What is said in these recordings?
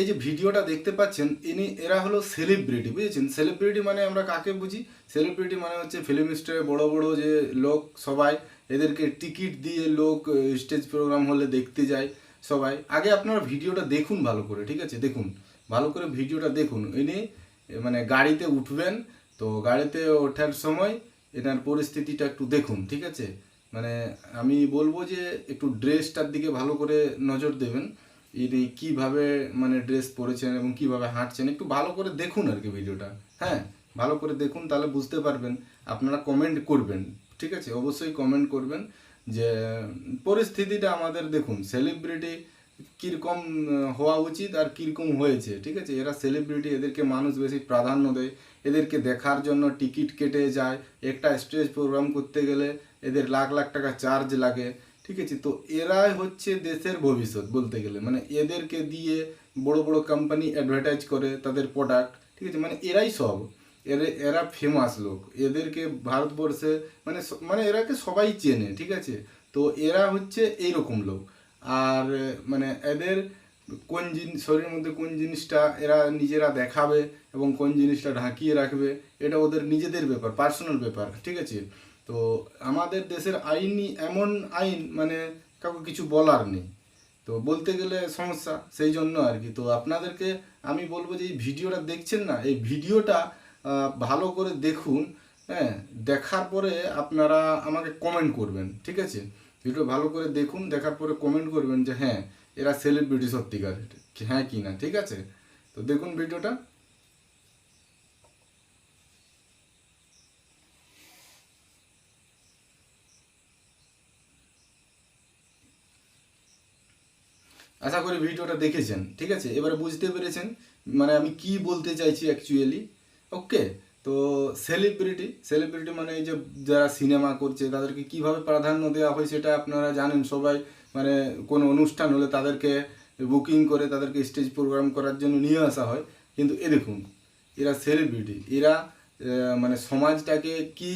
এই যে ভিডিওটা দেখতে পাচ্ছেন, ইনি, এরা হলো সেলিব্রিটি বুঝেছেন? সেলিব্রিটি মানে আমরা কাকে বুঝি? সেলিব্রিটি মানে হচ্ছে ফিল্ম স্টারে বড় বড় যে লোক সবাই, এদেরকে টিকিট দিয়ে লোক স্টেজ প্রোগ্রাম হলে দেখতে যায় সবাই। আগে আপনারা ভিডিওটা দেখুন ভালো করে, ঠিক আছে? দেখুন, ভালো করে ভিডিওটা দেখুন। ইনি মানে গাড়িতে উঠবেন, তো গাড়িতে ওঠার সময় এনার পরিস্থিতিটা একটু দেখুন, ঠিক আছে? মানে আমি বলব যে একটু ড্রেসটার দিকে ভালো করে নজর দেবেন। ইনি কীভাবে মানে ড্রেস পরেছেন এবং কীভাবে হাঁটছেন, একটু ভালো করে দেখুন আর কি ভিডিওটা। হ্যাঁ ভালো করে দেখুন, তাহলে বুঝতে পারবেন, আপনারা কমেন্ট করবেন, ঠিক আছে? অবশ্যই কমেন্ট করবেন যে, পরিস্থিতিটা আমাদের দেখুন সেলিব্রিটি কীরকম হওয়া উচিত আর কীরকম হয়েছে, ঠিক আছে? এরা সেলিব্রিটি এদেরকে মানুষ বেশি প্রাধান্য দেয়, এদেরকে দেখার জন্য টিকিট কেটে যায়, একটা স্টেজ প্রোগ্রাম করতে গেলে এদের লাখ লাখ টাকা চার্জ লাগে ঠিক আছে, তো এরাই হচ্ছে দেশের ভবিষ্যৎ বলতে গেলে। মানে এদেরকে দিয়ে বড় বড় কোম্পানি অ্যাডভার্টাইজ করে তাদের প্রোডাক্ট ঠিক আছে? মানে এরাই সব। এরা এরা ফেমাস লোক। এদেরকে ভারতবর্ষে মানে মানে এরাকে সবাই চেনে, ঠিক আছে? তো এরা হচ্ছে এইরকম লোক। আর মানে এদের কোন জিনিস শরীরের মধ্যে কোন জিনিসটা এরা নিজেরা দেখাবে এবং কোন জিনিসটা ঢাকিয়ে রাখবে, এটা ওদের নিজেদের ব্যাপার পার্সোনাল ব্যাপার, ঠিক আছে? তো আমাদের দেশের আইনই এমন আইন মানে কাউকে কিছু বলার নেই। তো বলতে গেলে সমস্যা, সেই জন্য আর কি। তো আপনাদেরকে আমি বলব যে, এই ভিডিওটা দেখছেন না, এই ভিডিওটা ভালো করে দেখুন হ্যাঁ দেখার পরে আপনারা আমাকে কমেন্ট করবেন, ঠিক আছে? ভিডিও ভালো করে দেখুন, দেখার পরে কমেন্ট করবেন যে হ্যাঁ এরা সেলিব্রিটি সত্যিকার হ্যাঁ কি না, ঠিক আছে? তো দেখুন ভিডিওটা। আশা করি ভিডিওটা দেখেছেন, ঠিক আছে? এবারে বুঝতে পেরেছেন মানে আমি কি বলতে চাইছি অ্যাকচুয়ালি ওকে তো সেলিব্রিটি সেলিব্রিটি মানে এই যে যারা সিনেমা করছে, তাদেরকে কীভাবে প্রাধান্য দেওয়া হয় সেটা আপনারা জানেন সবাই মানে কোনো অনুষ্ঠান হলে তাদেরকে বুকিং করে, তাদেরকে স্টেজ প্রোগ্রাম করার জন্য নিয়ে আসা হয়। কিন্তু এ দেখুন, এরা সেলিব্রিটি এরা মানে সমাজটাকে কি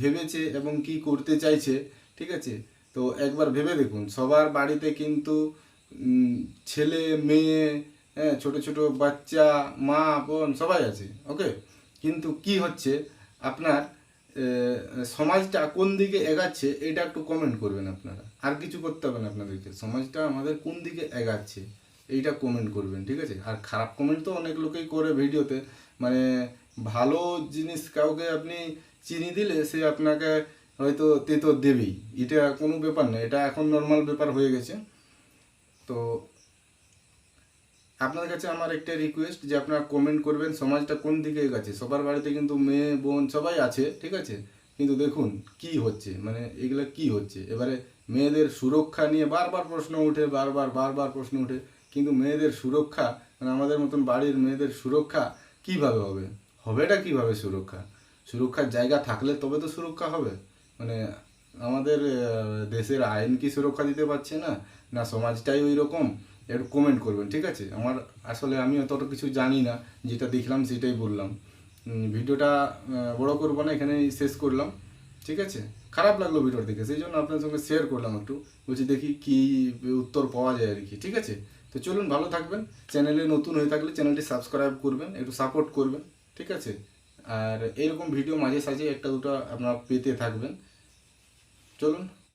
ভেবেছে এবং কি করতে চাইছে, ঠিক আছে? তো একবার ভেবে দেখুন, সবার বাড়িতে কিন্তু ছেলে, মেয়ে হ্যাঁ ছোট ছোট বাচ্চা, মা, বোন, সবাই আছে ওকে কিন্তু কি হচ্ছে, আপনার সমাজটা কোন দিকে এগাচ্ছে, এটা একটু কমেন্ট করবেন আপনারা। আর কিছু করতে হবে না আপনাদেরকে। সমাজটা আমাদের কোন দিকে এগাচ্ছে, এইটা কমেন্ট করবেন, ঠিক আছে? আর খারাপ কমেন্ট তো অনেক লোকেই করে ভিডিওতে। মানে ভালো জিনিস কাউকে আপনি চিনি দিলে সে আপনাকে হয়তো তেতো দেবেই। এটা কোনো ব্যাপার না, এটা এখন নর্মাল ব্যাপার হয়ে গেছে। তো আপনার কাছে আমার একটা রিকোয়েস্ট যে আপনারা কমেন্ট করবেন, সমাজটা কোন দিকে এগোচ্ছে? সবার বাড়িতে কিন্তু মেয়ে, বোন সবাই আছে, ঠিক আছে? কিন্তু দেখুন কি হচ্ছে মানে এগুলো কি হচ্ছে? এবারে মেয়েদের সুরক্ষা নিয়ে বারবার প্রশ্ন উঠে বারবার বারবার প্রশ্ন উঠে কিন্তু মেয়েদের সুরক্ষা মানে আমাদের মতন বাড়ির মেয়েদের সুরক্ষা কীভাবে হবে? হবেটা কীভাবে সুরক্ষা? সুরক্ষার জায়গা থাকলে তবে তো সুরক্ষা হবে। মানে আমাদের দেশের আইন কি সুরক্ষা দিতে পারছে না? না সমাজটাই ওই রকম একটু কমেন্ট করবেন, ঠিক আছে? আমার আসলে আমি অতটা কিছু জানি না, যেটা দেখলাম সেটাই বললাম। ভিডিওটা বড় করব না, এখানেই শেষ করলাম, ঠিক আছে? খারাপ লাগল ভিডিওর দেখে, সেই জন্য আপনার সঙ্গে শেয়ার করলাম একটু। বলছি দেখি কি উত্তর পাওয়া যায় আর কি, ঠিক আছে? তো চলুন, ভালো থাকবেন। চ্যানেলে নতুন হয়ে থাকলে চ্যানেলটি সাবস্ক্রাইব করবেন, একটু সাপোর্ট করবেন, ঠিক আছে? আর এরকম ভিডিও মাঝে সাঝে একটা দুটো আপনারা পেতে থাকবেন। চলুন